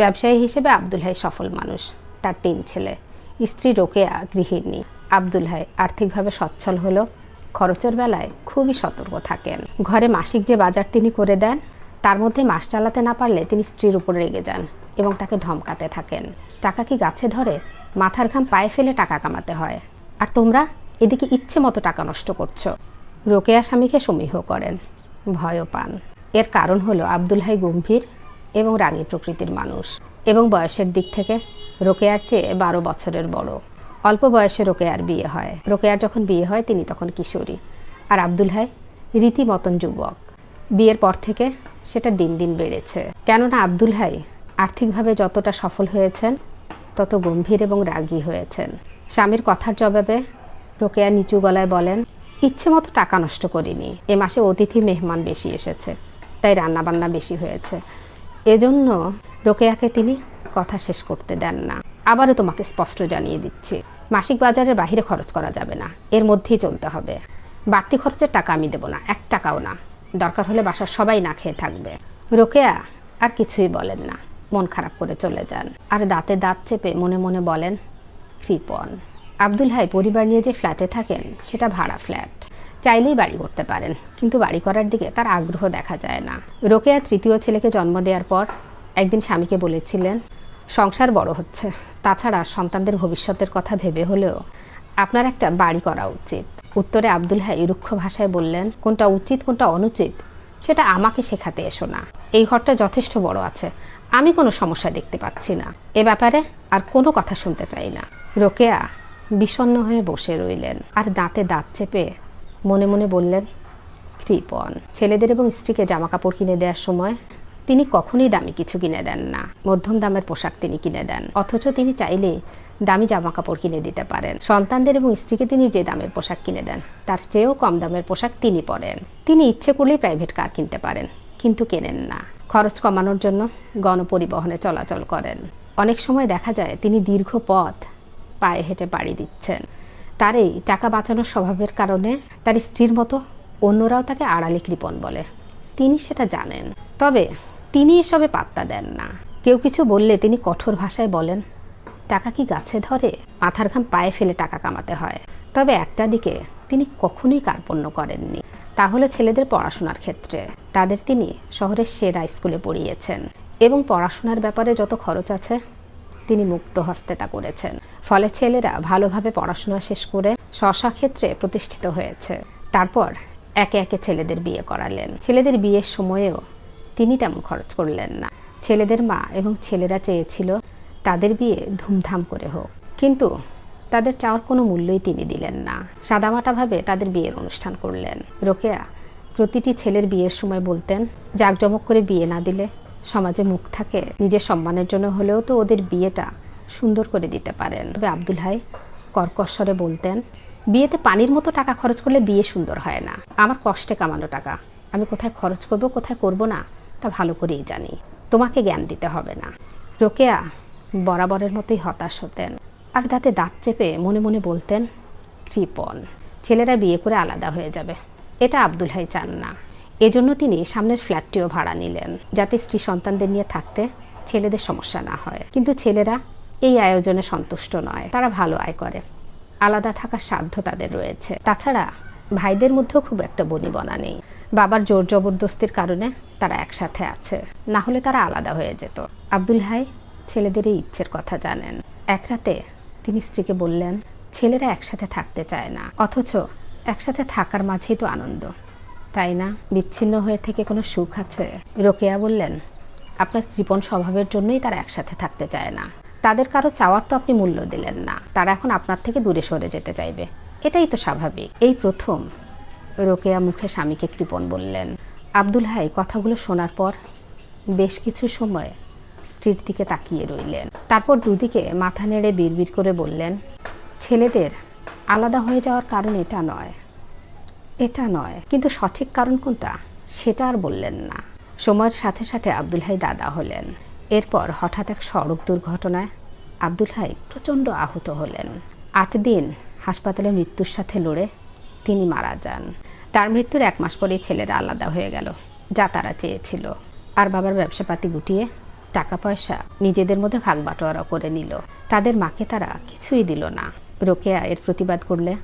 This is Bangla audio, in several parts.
ব্যবসায়ী হিসেবে আব্দুল হাই সফল মানুষ, তার তিন ছেলে। স্ত্রী রোকেয়া, গৃহিণী। আব্দুল হাই আর্থিকভাবে সচ্ছল হলেও খরচের বেলায় খুবই সতর্ক থাকেন। ঘরে মাসিক যে বাজার তিনি করে দেন, তার মধ্যে মাস চালাতে না পারলে তিনি স্ত্রীর উপর রেগে যান এবং তাকে ধমকাতে থাকেন। টাকা কি গাছে ধরে? মাথার ঘাম পায়ে ফেলে টাকা কামাতে হয়। আর তোমরা এদিকে ইচ্ছে মতো টাকা নষ্ট করছ। রোকেয়া স্বামীকে সমীহ করেন, ভয়ও পান। এর কারণ হলো আব্দুল হাই গম্ভীর এবং রাগী প্রকৃতির মানুষ। এবং বয়সের দিক থেকে রোকেয়ার চেয়ে বারো বছরের বড়। অল্প বয়সে রোকেয়ার বিয়ে হয়। রোকেয়ার যখন বিয়ে হয়, তিনি তখন কিশোরী। আর আব্দুল হাই রীতিমতন যুবক। বিয়ের পর থেকে সেটা দিন দিন বেড়েছে। কেননা আব্দুল হাই আর্থিকভাবে যতটা সফল হয়েছেন, তত গম্ভীর এবং রাগী হয়েছেন। স্বামীর কথার জবাবে রোকেয়া নিচু গলায় বলেন, ইচ্ছে মতো টাকা নষ্ট করিনি। এ মাসে অতিথি মেহমান বেশি এসেছে। তাই রান্নাবান্না বেশি হয়েছে। এজন্য রোকেয়াকে তিনি কথা শেষ করতে দেন না। আবারও তোমাকে স্পষ্ট জানিয়ে দিচ্ছি, মাসিক বাজারের বাইরে খরচ করা যাবে না, এর মধ্যেই চলতে হবে। বাড়তি খরচের টাকা আমি দেবো না, এক টাকাও না। দরকার হলে বাসার সবাই না খেয়ে থাকবে। রোকেয়া আর কিছুই বলেন না, মন খারাপ করে চলে যান। আর দাঁতে দাঁত চেপে মনে মনে বলেন কৃপন আব্দুল হাই পরিবার নিয়ে যে ফ্ল্যাটে থাকেন, সেটা ভাড়া ফ্ল্যাট চাইলেই বাড়ি করতে পারেন, কিন্তু বাড়ি করার দিকে তার আগ্রহ দেখা যায় না। রোকেয়া তৃতীয় ছেলেকে জন্ম দেওয়ার পর একদিন স্বামীকে বলেছিলেন, সংসার বড় হচ্ছে। তাছাড়া সন্তানদের ভবিষ্যতের কথা ভেবে হলেও আপনার একটা বাড়ি করা উচিত। উত্তরে আব্দুল হাই রুক্ষ ভাষায় বললেন, কোনটা উচিত, কোনটা অনুচিত, সেটা আমাকে শেখাতে এসো না। এই ঘরটা যথেষ্ট বড় আছে, আমি কোনো সমস্যা দেখতে পাচ্ছি না। এ ব্যাপারে আর কোনো কথা শুনতে চাই না। রোকেয়া বিষণ্ণ হয়ে বসে রইলেন, আর দাঁতে দাঁত চেপে মনে মনে বললেন কৃপন ছেলেদের এবং স্ত্রীকে জামা কাপড় কিনে দেওয়ার সময় তিনি কখনোই দামি কিছু কিনে দেন না। মধ্যম দামের পোশাক তিনি কিনে দেন। অথচ তিনি চাইলে দামি জামা কাপড় কিনে দিতে পারেন। সন্তানদের এবং স্ত্রীকে তিনি যে দামের পোশাক কিনে দেন, তার চেয়েও কম দামের পোশাক তিনি পরেন। তিনি ইচ্ছে করলেই প্রাইভেট কার কিনতে পারেন, কিন্তু কেনেন না। খরচ কমানোর জন্য গণপরিবহনে চলাচল করেন। অনেক সময় দেখা যায় তিনি দীর্ঘ পথ পায়ে হেঁটে পাড়ি দিচ্ছেন। তার এই টাকা বাঁচানোর স্বভাবের কারণে তার স্ত্রীর মতো অন্যরাও তাকে আড়ালে কৃপণ বলে। তিনি সেটা জানেন। তবে তিনি এসবে পাত্তা দেন না। কেউ কিছু বললে তিনি কঠোর ভাষায় বলেন, টাকা কি গাছে ধরে? মাথার ঘাম পায়ে ফেলে টাকা কামাতে হয়। তবে একটা দিকে তিনি কখনোই কার্পণ্য করেননি। তাহলে ছেলেদের পড়াশোনার ক্ষেত্রে তাদের তিনি শহরের সেরা স্কুলে পড়িয়েছেন। এবং পড়াশোনার ব্যাপারে যত খরচ আছে তিনি মুক্ত হস্তে তা করেছেন। ফলে ছেলেরা ভালোভাবে পড়াশোনা শেষ করে স্বশা ক্ষেত্রে প্রতিষ্ঠিত হয়েছে। তারপর একে একে ছেলেদের বিয়ে করালেন। ছেলেদের বিয়ের সময়েও তিনি তেমন খরচ করলেন না। ছেলেদের মা এবং ছেলেরা চেয়েছিল তাদের বিয়ে ধুমধাম করে হোক। কিন্তু তাদের চাওয়ার কোনো মূল্যই তিনি দিলেন না। সাদামাটাভাবে তাদের বিয়ের অনুষ্ঠান করলেন। রোকেয়া, প্রতিটি ছেলের বিয়ের সময় বলতেন, জাঁকজমক করে বিয়ে না দিলে সমাজে মুখ থাকে, নিজের সম্মানের জন্য হলেও তো ওদের বিয়েটা সুন্দর করে দিতে পারেন। তবে আব্দুল হাই কর্কশ্বরে বলতেন, বিয়েতে পানির মতো টাকা খরচ করলে বিয়ে সুন্দর হয় না। আমার কষ্টে কামানো টাকা। আমি কোথায় খরচ করব, কোথায় করব না, তা ভালো করেই জানি। তোমাকে জ্ঞান দিতে হবে না। রোকেয়া বরাবরের মতোই হতাশ হতেন আর দাঁতে দাঁত চেপে মনে মনে বলতেন কৃপন ছেলেরা বিয়ে করে আলাদা হয়ে যাবে। এটা আব্দুল হাই চান না। এজন্য তিনি সামনের ফ্ল্যাটটিও ভাড়া নিলেন, যাতে স্ত্রী সন্তানদের নিয়ে থাকতে ছেলেদের সমস্যা না হয়। কিন্তু ছেলেরা এই আয়োজনে সন্তুষ্ট নয়, তারা ভালো আয় করে। আলাদা থাকার সাধ্য তাদের রয়েছে। তাছাড়া ভাইদের মধ্যেও খুব একটা বনিবনা নেই। বাবার জোর জবরদস্তির কারণে তারা একসাথে আছে। না হলে তারা আলাদা হয়ে যেত। আব্দুল হাই ছেলেদের এই ইচ্ছের কথা জানেন। এক রাতে তিনি স্ত্রীকে বললেন, ছেলেরা একসাথে থাকতে চায় না, অথচ একসাথে থাকার মাঝেই তো আনন্দ। তাই না? বিচ্ছিন্ন হয়ে থেকে কোনো সুখ আছে? রোকেয়া বললেন, আপনার কৃপণ স্বভাবের জন্যই তারা একসাথে থাকতে চায় না। তাদের কারও চাওয়ার তো আপনি মূল্য দিলেন না। তারা এখন আপনার থেকে দূরে সরে যেতে চাইবে। এটাই তো স্বাভাবিক। এই প্রথম। রোকেয়া মুখে স্বামীকে কৃপণ বললেন। আব্দুল হাই, কথাগুলো শোনার পর বেশ কিছু সময় স্ত্রীর দিকে তাকিয়ে রইলেন। তারপর দুদিকে মাথা নেড়ে বিড়বিড় করে বললেন, ছেলেদের আলাদা হয়ে যাওয়ার কারণ এটা নয়। এটা নয়। কিন্তু সঠিক কারণ কোনটা, সেটা আর বললেন না। সময়ের সাথে সাথে আব্দুল হাই দাদা হলেন। এরপর হঠাৎ এক সড়ক দুর্ঘটনায় আব্দুল হাই প্রচণ্ড আহত হলেন। আট দিন হাসপাতালে মৃত্যুর সাথে লড়ে তিনি মারা যান। তার মৃত্যুর এক মাস পরেই ছেলেরা আলাদা হয়ে গেল, যা তারা চেয়েছিল। আর বাবার ব্যবসাপাতি গুটিয়ে টাকা পয়সা নিজেদের মধ্যে ভাগ বাটোয়ারা করে নিল। তাদের মাকে তারা কিছুই দিল না। রোকেয়া এর প্রতিবাদ করলে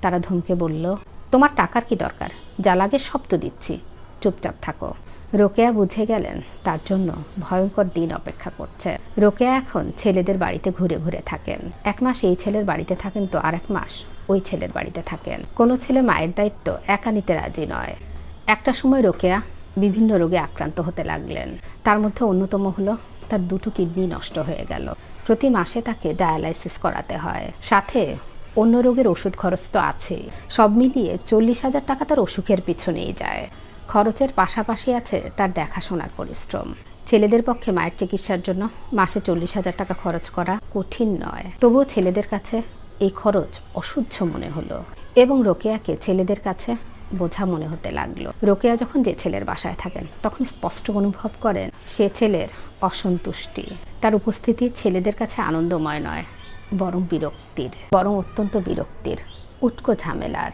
তারা ধমকে বলল তোমার টাকার কি দরকার? যা লাগে তো দিচ্ছি। চুপচাপ থাকো। রোকেয়া বুঝে গেলেন, তার জন্য ভয়ঙ্কর দিন অপেক্ষা করছে। রোকেয়া এখন ছেলেদের বাড়িতে ঘুরে ঘুরে থাকেন। এক মাস এই ছেলের বাড়িতে থাকেন তো আর এক মাস ওই ছেলের বাড়িতে থাকেন। কোনো ছেলে মায়ের দায়িত্ব একা নিতে রাজি নয়। একটা সময় রোকেয়া বিভিন্ন রোগে আক্রান্ত হতে লাগলেন। তার মধ্যে অন্যতম হলো তার দুটো কিডনি নষ্ট হয়ে গেল। প্রতি মাসে তাকে ডায়ালাইসিস করাতে হয়। সাথে অন্য রোগের ওষুধ খরচ তো আছে। সব মিলিয়ে চল্লিশ হাজার টাকা তার অসুখের পিছনেই যায়। খরচের পাশাপাশি আছে তার দেখাশোনার পরিশ্রম। ছেলেদের পক্ষে মায়ের চিকিৎসার জন্য মাসে চল্লিশ হাজার টাকা খরচ করা কঠিন নয়। তবুও ছেলেদের কাছে এই খরচ অসহ্য মনে হলো এবং রোকেয়াকে ছেলেদের কাছে বোঝা মনে হতে লাগল। রোকেয়া যখন যে ছেলের বাসায় থাকেন, তখন স্পষ্ট অনুভব করেন সে ছেলের অসন্তুষ্টি। তার উপস্থিতি ছেলেদের কাছে আনন্দময় নয়। বরং বিরক্তির, বরং অত্যন্ত বিরক্তির, উটকো ঝামেলার।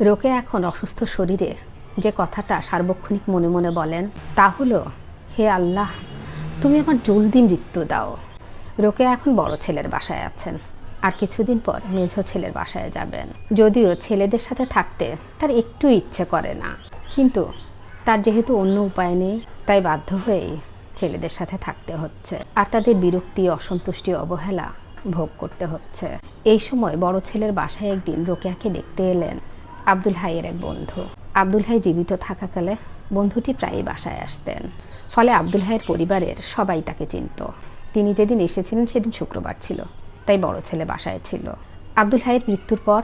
রোকে এখন অসুস্থ শরীরে যে কথাটা সার্বক্ষণিক মনে মনে বলেন, তা হলো, হে আল্লাহ, তুমি আমার জলদি মৃত্যু দাও। রোকে এখন বড় ছেলের বাসায় আছেন। আর কিছুদিন পর মেঝো ছেলের বাসায় যাবেন। যদিও ছেলেদের সাথে থাকতে তার একটু ইচ্ছে করে না। কিন্তু তার যেহেতু অন্য উপায় নেই, তাই বাধ্য হয়েই ছেলেদের সাথে থাকতে হচ্ছে। আর তাদের বিরক্তি, অসন্তুষ্টি, অবহেলা ভোগ করতে হচ্ছে। এই সময় বড় ছেলের বাসায় একদিন রোকেয়াকে দেখতে এলেন আব্দুল হাইয়ের এক বন্ধু। আব্দুল হাই জীবিত থাকাকালে বন্ধুটি প্রায়ই বাসায় আসতেন। ফলে আব্দুল হাইয়ের পরিবারের সবাই তাকে চিনত। তিনি যেদিন এসেছিলেন সেদিন শুক্রবার ছিল, তাই বড় ছেলে বাসায় ছিল। আব্দুল হাইয়ের মৃত্যুর পর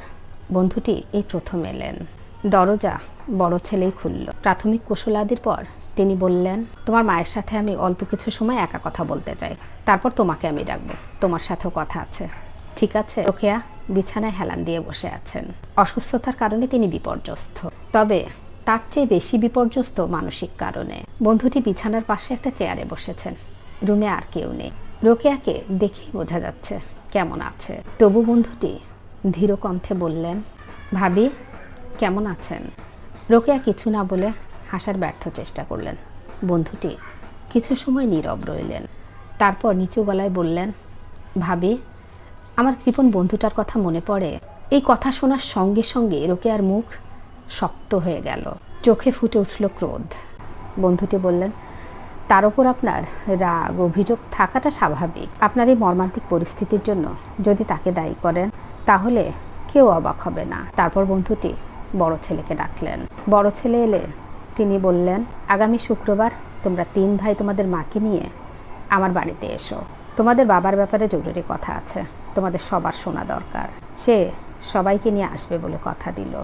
বন্ধুটি এই প্রথম এলেন। দরজা বড় ছেলেই খুলল। প্রাথমিক কুশলাদির পর তিনি বললেন, তোমার মায়ের সাথে আমি অল্প কিছু সময় একা কথা বলতে চাই। তারপর তোমাকে আমি ডাকবো। তোমার সাথেও কথা আছে। ঠিক আছে, রোকেয়া বিছানায় হেলান দিয়ে বসে আছেন। অসুস্থতার কারণে তিনি বিপর্যস্ত। তবে তার চেয়ে বেশি বিপর্যস্ত মানসিক কারণে। বন্ধুটি বিছানার পাশে একটা চেয়ারে বসেছেন। রুমে আর কেউ নেই। রোকেয়াকে দেখেই বোঝা যাচ্ছে কেমন আছে। তবু বন্ধুটি ধীর কণ্ঠে বললেন, ভাবি, কেমন আছেন? রোকেয়া কিছু না বলে হাসার ব্যর্থ চেষ্টা করলেন। বন্ধুটি কিছু সময় নীরব রইলেন। তারপর নিচু গলায় বললেন, ভাবি, আমার কৃপণ বন্ধুটার কথা মনে পড়ে। এই কথা শোনার সঙ্গে সঙ্গে রোকেয়ার মুখ শক্ত হয়ে গেল। চোখে ফুটে উঠল ক্রোধ। বন্ধুটি বললেন, তার উপর আপনার রাগ, অভিযোগ থাকাটা স্বাভাবিক। আপনার এই মর্মান্তিক পরিস্থিতির জন্য যদি তাকে দায়ী করেন, তাহলে কেউ অবাক হবে না। তারপর বন্ধুটি বড় ছেলেকে ডাকলেন। বড় ছেলে এলে তিনি বললেন, আগামী শুক্রবার তোমরা তিন ভাই তোমাদের মাকে নিয়ে আমার বাড়িতে এসো। তোমাদের বাবার ব্যাপারে জরুরি কথা আছে। তোমাদের সবার শোনা দরকার। সে সবাইকে নিয়ে আসবে বলে কথা দিল।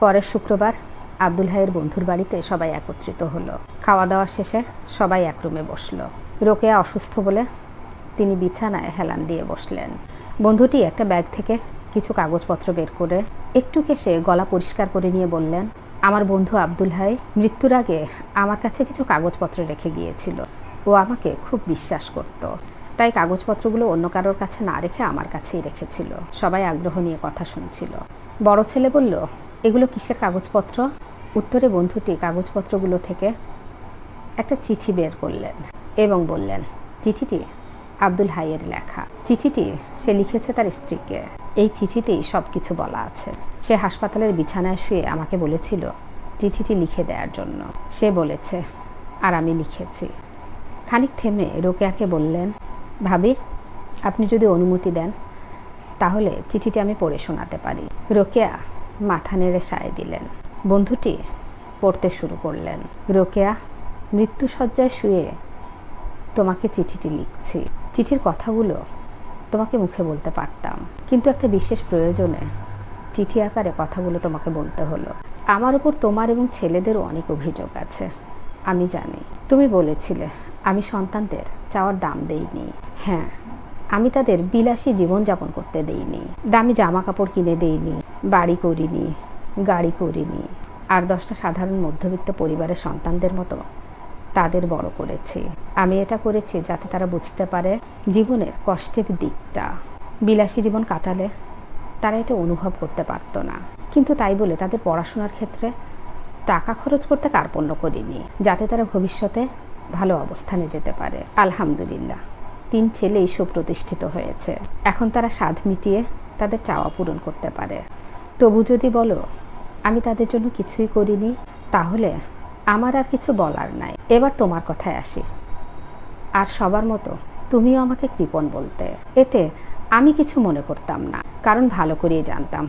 পরের শুক্রবার আব্দুল হাইয়ের বন্ধুর বাড়িতে সবাই একত্রিত হলো। খাওয়া দাওয়া শেষে সবাই এক রুমে বসল। রোকেয়া অসুস্থ বলে তিনি বিছানায় হেলান দিয়ে বসলেন। বন্ধুটি একটা ব্যাগ থেকে কিছু কাগজপত্র বের করে একটু কেসে গলা পরিষ্কার করে নিয়ে বললেন আমার বন্ধু আব্দুল হাই মৃত্যুর আগে আমার কাছে কিছু কাগজপত্র রেখে গিয়েছিল। ও আমাকে খুব বিশ্বাস করত। তাই কাগজপত্রগুলো অন্য কারোর কাছে না রেখে আমার কাছেই রেখেছিল। সবাই আগ্রহ নিয়ে কথা শুনছিল। বড় ছেলে বলল, এগুলো কিসের কাগজপত্র? উত্তরে বন্ধুটি কাগজপত্রগুলো থেকে একটা চিঠি বের করলেন এবং বললেন, চিঠিটি আব্দুল হাইয়ের লেখা। চিঠিটি সে লিখেছে তার স্ত্রীকে। এই চিঠিতেই সব কিছু বলা আছে। সে হাসপাতালের বিছানায় শুয়ে আমাকে বলেছিল চিঠিটি লিখে দেওয়ার জন্য। সে বলেছে, আর আমি লিখেছি। খানিক থেমে রোকেয়াকে বললেন, ভাবি, আপনি যদি অনুমতি দেন, তাহলে চিঠিটি আমি পড়ে শোনাতে পারি। রোকেয়া মাথা নেড়ে সায় দিলেন। বন্ধুটি পড়তে শুরু করলেন। রোকেয়া, মৃত্যুসজ্জায় শুয়ে তোমাকে চিঠিটি লিখছি। চিঠির কথাগুলো তোমাকে মুখে বলতে পারতাম। কিন্তু একটা বিশেষ প্রয়োজনে চিঠি আকারে কথাগুলো তোমাকে বলতে হলো। আমার উপর তোমার এবং ছেলেদেরও অনেক অভিযোগ আছে। আমি জানি। তুমি বলেছিলে, আমি সন্তানদের চাওয়ার দাম দেইনি। হ্যাঁ আমি তাদের বিলাসী জীবনযাপন করতে দেইনি। দামি জামা কাপড় কিনে দেইনি, বাড়ি করিনি, গাড়ি করিনি। আর দশটা সাধারণ মধ্যবিত্ত পরিবারের সন্তানদের মতো তাদের বড় করেছি। আমি এটা করেছি যাতে তারা বুঝতে পারে জীবনের কষ্টের দিকটা। বিলাসী জীবন কাটালে তারা এটা অনুভব করতে পারতো না। কিন্তু তাই বলে তাদের পড়াশোনার ক্ষেত্রে টাকা খরচ করতে কার্পণ্য করিনি, যাতে তারা ভবিষ্যতে ভালো অবস্থানে যেতে পারে। আলহামদুলিল্লাহ, তিন ছেলেই সুপ্রতিষ্ঠিত হয়েছে। এখন তারা স্বাদ মিটিয়ে তাদের চাওয়া পূরণ করতে পারে। তবু যদি বলো, আমি তাদের জন্য কিছুই করিনি, তাহলে আমার আর কিছু বলার নাই। এবার তোমার কথায় আসি। আর সবার মতো তুমিও আমাকে কৃপণ বলতে। এতে আমি কিছু মনে করতাম না, কারণ ভালো করেই জানতাম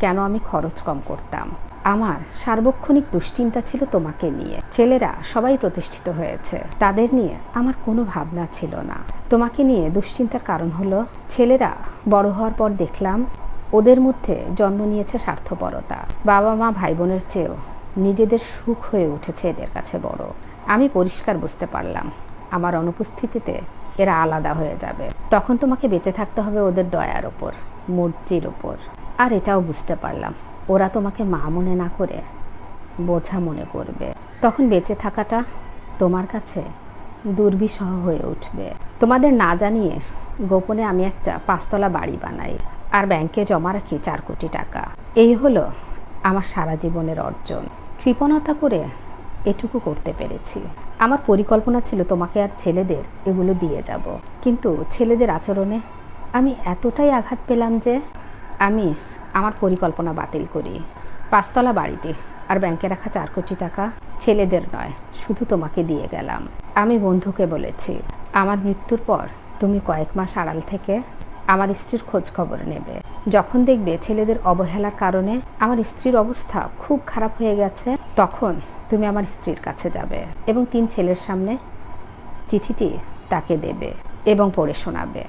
কেন আমি খরচ কম করতাম। আমার সার্বক্ষণিক দুশ্চিন্তা ছিল তোমাকে নিয়ে। ছেলেরা সবাই প্রতিষ্ঠিত হয়েছে। তাদের নিয়ে আমার কোনো ভাবনা ছিল না। তোমাকে নিয়ে দুশ্চিন্তার কারণ হলো, ছেলেরা বড় হওয়ার পর দেখলাম, ওদের মধ্যে জন্ম নিয়েছে স্বার্থপরতা। বাবা মা ভাই বোনের চেয়েও নিজেদের সুখ হয়ে উঠেছে এদের কাছে বড়। আমি পরিষ্কার বুঝতে পারলাম। আমার অনুপস্থিতিতে এরা আলাদা হয়ে যাবে। তখন তোমাকে বেঁচে থাকতে হবে ওদের দয়ার ওপর মর্জির ওপর। আর এটাও বুঝতে পারলাম। ওরা তোমাকে মা মনে না করে বোঝা মনে করবে। তখন বেঁচে থাকাটা তোমার কাছে দুর্বিষহ হয়ে উঠবে। তোমাদের না জানিয়ে গোপনে আমি একটা পাঁচতলা বাড়ি বানাই। আর ব্যাংকে জমা রাখি চার কোটি টাকা। এই হলো আমার সারা জীবনের অর্জন। কৃপণতা করে এটুকু করতে পেরেছি। আমার পরিকল্পনা ছিল তোমাকে আর ছেলেদের এগুলো দিয়ে যাব। কিন্তু ছেলেদের আচরণে আমি এতটাই আঘাত পেলাম যে আমি আমার পরিকল্পনা বাতিল করি। পাঁচতলা বাড়িটি আর ব্যাংকে রাখা চার কোটি টাকা ছেলেদের নয়, শুধু তোমাকে দিয়ে গেলাম। আমি বন্ধুকে বলেছি, আমার মৃত্যুর পর তুমি কয়েক মাস আড়াল থেকে আমার স্ত্রীর খোঁজ খবর নেবে। যখন দেখবে ছেলেদের অবহেলার কারণে আমার স্ত্রীর অবস্থা খুব খারাপ হয়ে গেছে, তখন তুমি আমার স্ত্রীর কাছে যাবে এবং তিন ছেলের সামনে চিঠিটি তাকে দেবে এবং পড়ে শোনাবে।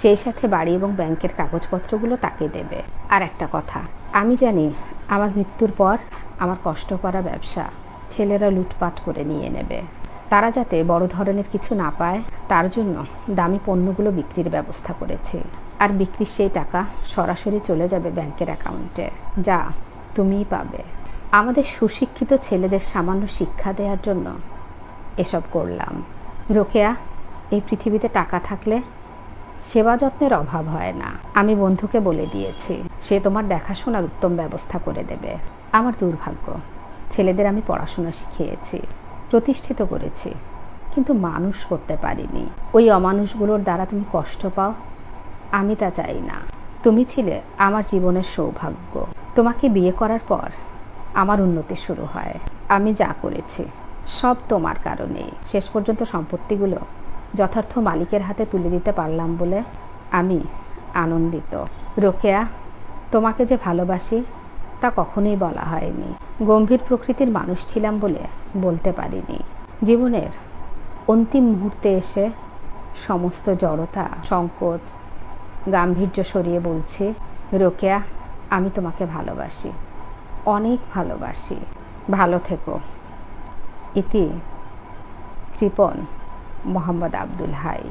সেই সাথে বাড়ি এবং ব্যাংকের কাগজপত্রগুলো তাকে দেবে। আর একটা কথা, আমি জানি আমার মৃত্যুর পর আমার কষ্ট করা ব্যবসা ছেলেরা লুটপাট করে নিয়ে নেবে। তারা যাতে বড় ধরনের কিছু না পায়, তার জন্য দামি পণ্যগুলো বিক্রির ব্যবস্থা করেছি। আর বিক্রির সেই টাকা সরাসরি চলে যাবে ব্যাংকের অ্যাকাউন্টে, যা তুমিই পাবে। আমাদের সুশিক্ষিত ছেলেদের সামান্য শিক্ষা দেওয়ার জন্য এসব করলাম। রোকেয়া, এই পৃথিবীতে টাকা থাকলে সেবা যত্নের অভাব হয় না। আমি বন্ধুকে বলে দিয়েছি, সে তোমার দেখাশোনার উত্তম ব্যবস্থা করে দেবে। আমার দুর্ভাগ্য, ছেলেদের আমি পড়াশোনা শিখিয়েছি। প্রতিষ্ঠিত করেছি, কিন্তু মানুষ করতে পারিনি। ওই অমানুষগুলোর দ্বারা তুমি কষ্ট পাও? আমি তা চাই না। তুমি ছিলে আমার জীবনের সৌভাগ্য। তোমাকে বিয়ে করার পর আমার উন্নতি শুরু হয়। আমি যা করেছি, সব তোমার কারণেই। শেষ পর্যন্ত সম্পত্তিগুলো যথার্থ মালিকের হাতে তুলে দিতে পারলাম বলে আমি আনন্দিত। রোকেয়া, তোমাকে যে ভালোবাসি, তা কখনোই বলা হয়নি। গম্ভীর প্রকৃতির মানুষ ছিলাম বলে বলতে পারিনি। জীবনের অন্তিম মুহূর্তে এসে সমস্ত জড়তা, সংকোচ, গাম্ভীর্য সরিয়ে বলছি, রোকেয়া, আমি তোমাকে ভালোবাসি, অনেক ভালোবাসি। ভালো থেকো। ইতি কৃপন মোহাম্মদ আব্দুল হাই।